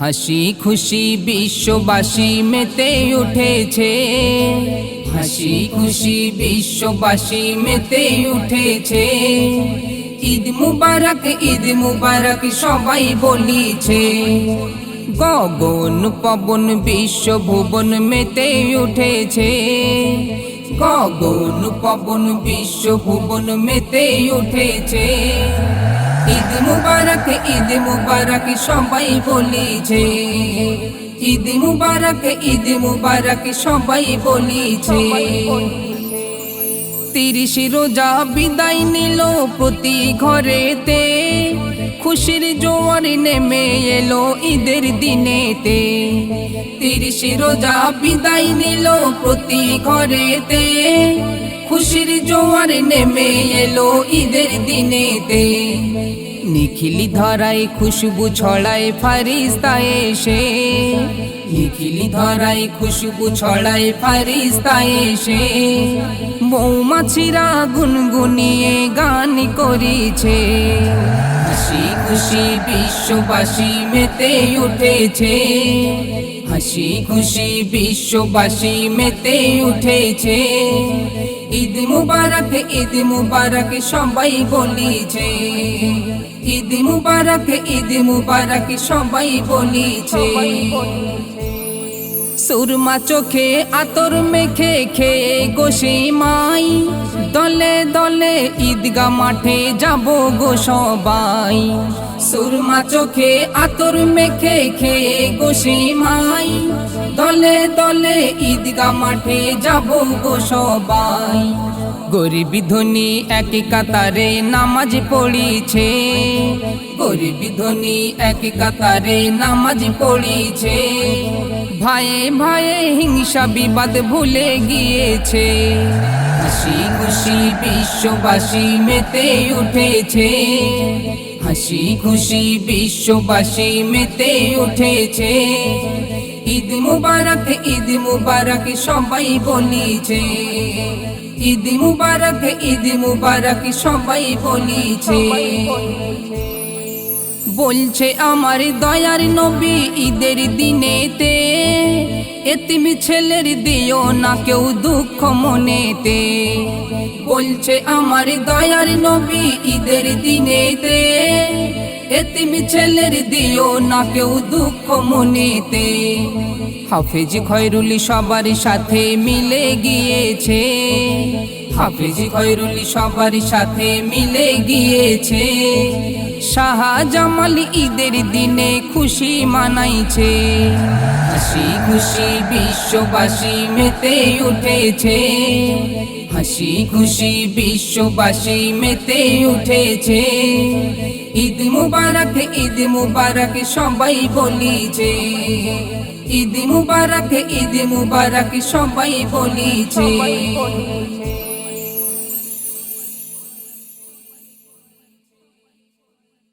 হাসি খুশি বিশ্ববাসী মেতে উঠেছে। হাসি খুশি বিশ্ববাসী মেতে উঠেছে। ঈদ মুবারক ঈদ মুবারক সবাই বলিছে। গগন পবন বিশ্ব ভুবন মেতে উঠেছে। গগন পবন বিশ্ব ভুবন মেতে উঠেছে। ঈদ মুবারক ঈদ মুবারক সবাই বলিছে। ঈদ মুবারক ঈদ মুবারক সবাই বলিছে। তিরিশ রোজা বিদায় নিল প্রতি ঘরেতে। খুশির জোয়ার নেমে এলো ঈদের দিনেতে। তিরিশ রোজা বিদায় নিল প্রতি ঘরেতে। খুশির জোয়ার নেমে এলো ঈদের দিনেতে। নিখিলি ধরাই খুশবু ছড়ায় ফারিস্তা এসে। নিখিলি ধরাই খুশবু ছড়ায় ফারিস্তা এসে। মৌমাছিরা গুনগুনিয়ে গান করিছে। খুশি খুশি বিশ্ববাসী মেতে উঠেছে। হাসি খুশি বিশ্ববাসী মেতে উঠেছে। ঈদ মুবারক ঈদ মুবারক সবাই বলিছে। ঈদ মুবারক ঈদ মুবারক সবাই বলিছে। সুরমা চোখে আতর মেখে খেয়ে গোসে মাই দলে দলে ঈদগা মাঠে যাব গো সবাই। সুরমা চোখে আতর মেখে খেয়ে গোসে মাই দলে দলে ঈদগা মাঠে যাব গো সবাই। গরিব ধনী এক কাতারে নামাজ পড়িছে। গরিব ধনী এক কাতারে নামাজ পড়িছে। ভাইয়ে ভয়ে হিংসা বিবাদ ভুলে গিয়েছে। হাসি খুশি বিশ্ববাসী মেতে উঠেছে। হাসি খুশি বিশ্ববাসী মেতে উঠেছে। ঈদ মুবারক ঈদ মুবারক সবাই বলিছে। ঈদ মুবারক ঈদ মুবারক সবাই বলিছে। বলছে আমার দয়ার নবী ঈদের দিনেতে, এতিম ছেলের দিও না কেউ দুঃখ মনেতে। বলছে আমার দয়ার নবী ঈদের দিনেতে ছেলের দিও না কেউ দুঃখ মনেতে। হাফেজ খয়রুলি সবার সাথে মিলে গিয়েছে। হাফেজ খয়রুলি সবার সাথে মিলে গিয়েছে। শাহজামাল ঈদের দিনে খুশি মানাইছে। হাসি খুশি বিশ্ববাসী মেতে উঠেছে। হাসি খুশি বিশ্ববাসী মেতে উঠেছে। ঈদ মুবারক ঈদ মুবারক সবাই বলিছে। ঈদ মুবারক ঈদ মুবারক সবাই বলিছে।